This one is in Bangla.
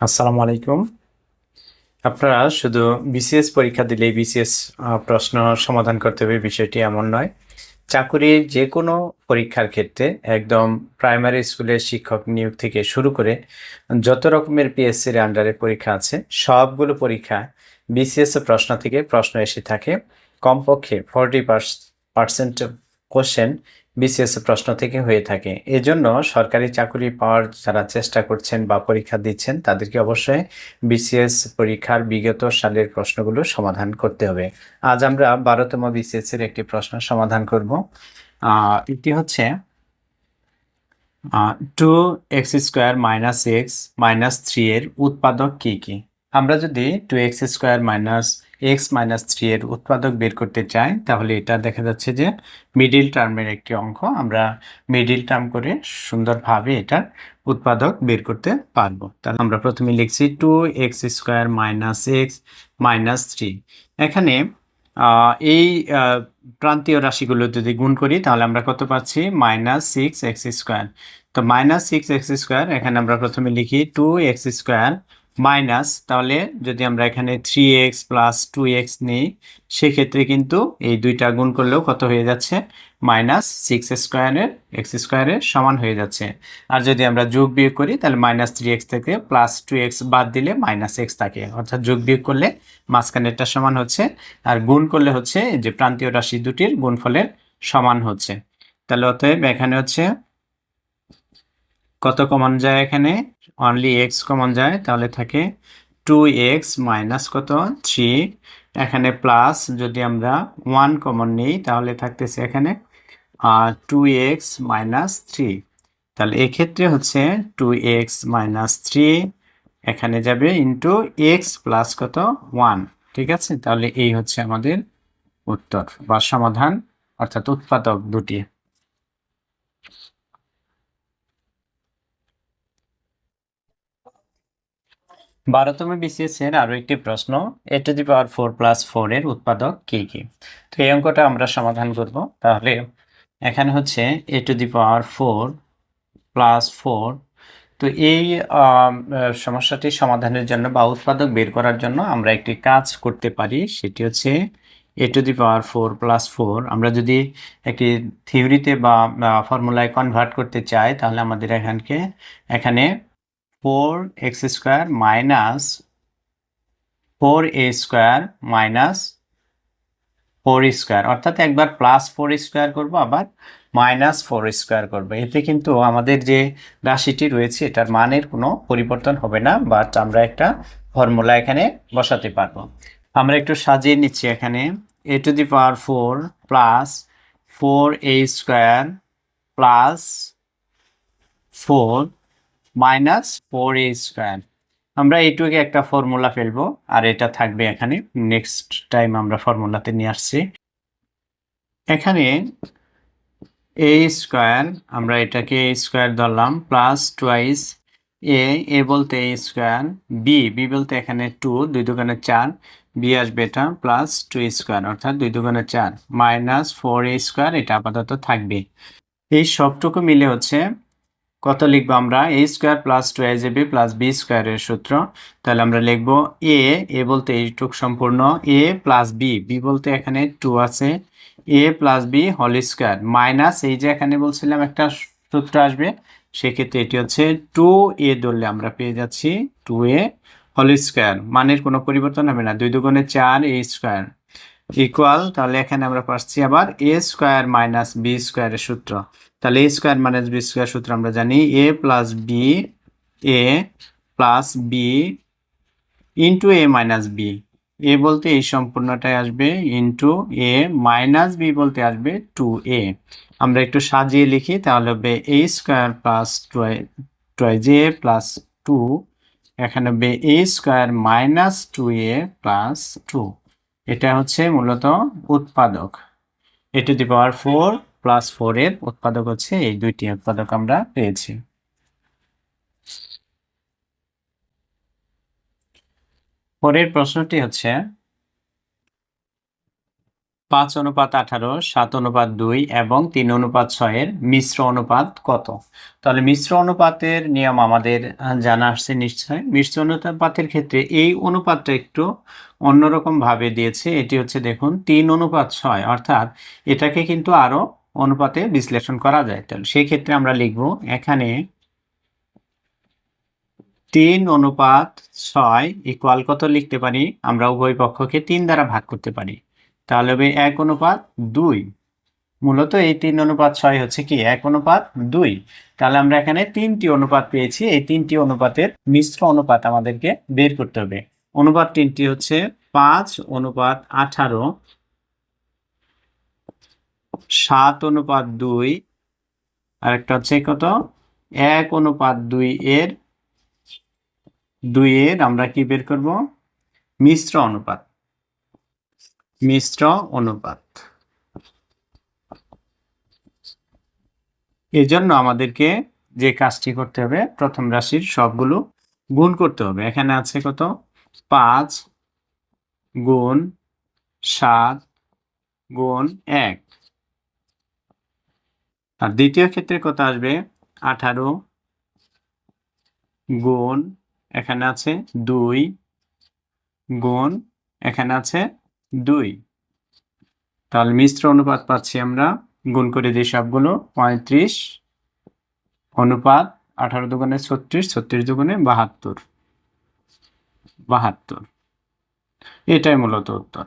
আসসালামু আলাইকুম। আপনারা শুধু বিসিএস পরীক্ষা দিলেই বিসিএস প্রশ্ন সমাধান করতে হবে, বিষয়টি এমন নয়। চাকুরির যে কোনো পরীক্ষার ক্ষেত্রে একদম প্রাইমারি স্কুলের শিক্ষক নিয়োগ থেকে শুরু করে যত রকমের পিএসসির আন্ডারে পরীক্ষা আছে, সবগুলো পরীক্ষা বিসিএস প্রশ্ন থেকে প্রশ্ন এসে থাকে। কমপক্ষে ফর্টি পার্সেন্ট কোশ্চেন বিসিএস প্রশ্ন থেকে হয়ে থাকে। এজন্য সরকারি চাকরি পাওয়ার যারা চেষ্টা করছেন বা পরীক্ষা দিচ্ছেন, তাদেরকে অবশ্যই বিসিএস পরীক্ষার বিগত সালের প্রশ্নগুলো সমাধান করতে হবে। আজ আমরা বারোতম বিসিএস এর একটি প্রশ্ন সমাধান করব। এটি হচ্ছে two x square minus x minus three এর উৎপাদক কি কি? আমরা যদি two x square minus x minus three এর উৎপাদক বের করতে চাই, তাহলে এটা দেখা যাচ্ছে যে মিডিল টার্মের একটি অঙ্ক, আমরা মিডিল টার্ম করে সুন্দরভাবে এটার উৎপাদক বের করতে পারব। তাহলে আমরা প্রথমে লিখছি two x square minus x minus three এখানে এই প্রান্তীয় রাশিগুলো যদি গুণ করি, তাহলে আমরা কত পাচ্ছি? মাইনাস সিক্স এক্স স্কোয়ার তো মাইনাস সিক্স এক্স স্কোয়ার এখানে আমরা প্রথমে লিখি টু এক্স স্কোয়ার মাইনাস, তাহলে যদি আমরা এখানে three x plus two x নিই, সেক্ষেত্রে কিন্তু এই দুইটা গুণ করলেও কত হয়ে যাচ্ছে? মাইনাস সিক্স স্কোয়ারের এক্স স্কোয়ারের সমান হয়ে যাচ্ছে। আর যদি আমরা যোগ বিয়োগ করি, তাহলে মাইনাস থ্রি এক্স থেকে প্লাস টু এক্স বাদ দিলে মাইনাস এক্স থাকে। অর্থাৎ যোগ বিয়োগ করলে মাঝখানেরটা সমান হচ্ছে, আর গুণ করলে হচ্ছে যে প্রান্তীয় রাশি দুটির গুণফলের সমান হচ্ছে। তাহলে অতএব এখানে হচ্ছে কত কমন যায় এখানে? অনলি এক্স কমন যায়, তাহলে থাকে টু এক্স মাইনাস কত? থ্রি এখানে প্লাস যদি আমরা ওয়ান কমন নিই, তাহলে থাকতেছে এখানে টু এক্স মাইনাস থ্রি তাহলে এক্ষেত্রে হচ্ছে টু এক্স মাইনাস থ্রি এখানে যাবে ইন্টু এক্স প্লাস কত? ওয়ান ঠিক আছে? তাহলে এই হচ্ছে আমাদের উত্তর বা সমাধান, অর্থাৎ উৎপাদক দুটি। বারোতম বিসিএস এর আরও একটি প্রশ্ন a to the power four plus four এর উৎপাদক কি কি? তো এই অঙ্কটা আমরা সমাধান করব। তাহলে এখানে হচ্ছে a to the power four plus four তো এই সমস্যাটি সমাধানের জন্য বা উৎপাদক বের করার জন্য আমরা একটি কাজ করতে পারি, সেটি হচ্ছে a to the power four plus four আমরা যদি একটি থিওরিতে বা ফর্মুলায় কনভার্ট করতে চাই, তাহলে আমাদের এখানকে, এখানে four x square minus four a square minus four square. অর্থাৎ একবার প্লাস ফোর স্কোয়ার করব, আবার মাইনাস ফোর স্কোয়ার করব। এতে কিন্তু আমাদের যে রাশিটি রয়েছে, এটার মানের কোনো পরিবর্তন হবে না বাট আমরা একটা ফর্মুলা এখানে বসাতে পারব। আমরা একটু সাজিয়ে নিচ্ছি এখানে। A to the power four plus four a square plus four minus four a square. আমরা এইটুকে একটা ফর্মুলা ফেলব, আর এটা থাকবে এখানে। নেক্সট টাইম আমরা ফর্মুলাতে নিয়ে আসছি। এখানে এ স্কোয়ার, আমরা এটাকে স্কোয়ার ধরলাম, প্লাস টুয়াইস এ এ বলতে এ স্কোয়ার, বি বি বলতে এখানে টু, দুই দোকানে চার, বি আসবে এটা, প্লাস টু স্কোয়ার, অর্থাৎ দুই দোকানে চার, মাইনাস ফোর এ স্কোয়ার, এটা আপাতত থাকবে। এই সবটুকু মিলে হচ্ছে কত লিখব আমরা? A square plus two a b plus b স্কোয়ারের সূত্র। তাহলে আমরা লিখব এ এ বলতে এইটুক সম্পূর্ণ। এ প্লাস বি বি বলতে এখানে টু আছে। A plus b whole square minus এই যে এখানে বলছিলাম একটা সূত্র আসবে, সেক্ষেত্রে এটি হচ্ছে টু এ ধরলে আমরা পেয়ে যাচ্ছি টু এ হোল স্কোয়ার মানের কোনো পরিবর্তন হবে না। দুই দুগুণে চার এ স্কোয়ার ইকুয়াল তাহলে এখানে আমরা পাচ্ছি আবার এ স্কোয়ার মাইনাস বি স্কোয়ারের সূত্র। তাহলে a square minus b square সূত্র আমরা জানি a plus b a plus b into a minus b এ বলতে এই সম্পূর্ণটাই আসবে ইন্টু এ মাইনাস বি বলতে আসবে টু এ আমরা একটু সাজিয়ে লিখি, তাহলে হবে a square plus two a J plus two এখানে হবে a square minus two a plus two এটা হচ্ছে মূলত উৎপাদক। A to the power four plus four এর উৎপাদক হচ্ছে এই দুইটি উৎপাদক আমরা পেয়েছি। পরের প্রশ্নটি হচ্ছে পাঁচ অনুপাত আঠারো, সাত অনুপাত দুই এবং তিন অনুপাত ছয়ের মিশ্র অনুপাত কত? তাহলে মিশ্র অনুপাতের নিয়ম আমাদের জানা আসছে নিশ্চয়। মিশ্র অনুপাতের ক্ষেত্রে এই অনুপাতটা একটু অন্যরকম ভাবে দিয়েছে। এটি হচ্ছে দেখুন, তিন অনুপাত ছয়, অর্থাৎ এটাকে কিন্তু আরও অনুপাতে বিশ্লেষণ করা যায়। তাহলে সেই ক্ষেত্রে আমরা লিখব, এখানে তিন অনুপাত ছয় ইকুয়াল কত লিখতে পারি? আমরা উভয় পক্ষকে তিন দ্বারা ভাগ করতে পারি। তাহলে হবে এক অনুপাত দুই। মূলত এই তিন অনুপাত ছয় হচ্ছে কি? এক অনুপাত দুই। তাহলে আমরা এখানে তিনটি অনুপাত পেয়েছি। এই তিনটি অনুপাতের মিশ্র অনুপাত আমাদেরকে বের করতে হবে। অনুপাত তিনটি হচ্ছে পাঁচ অনুপাত আঠারো, সাত অনুপাত দুই আর একটা হচ্ছে কত? এক অনুপাত দুই এর দুই এর আমরা কি বের করব? মিশ্র অনুপাত। মিশ্র অনুপাত। এই জন্য আমাদেরকে যে কাজটি করতে হবে, প্রথম রাশির সবগুলো গুণ করতে হবে। এখানে আছে কত? পাঁচ গুণ সাত গুণ এক। আর দ্বিতীয় ক্ষেত্রে কত আসবে? আঠারো গুণ, এখানে আছে দুই গুণ, এখানে আছে দুই। তাহলে মিশ্র অনুপাত পাচ্ছি আমরা, গুণ করে দিই সবগুলো, পঁয়ত্রিশ, অনুপাত আঠারো দোকানে ছত্রিশ ছত্রিশ দোকানে বাহাত্তর। বাহাত্তর। এটাই মূলত উত্তর।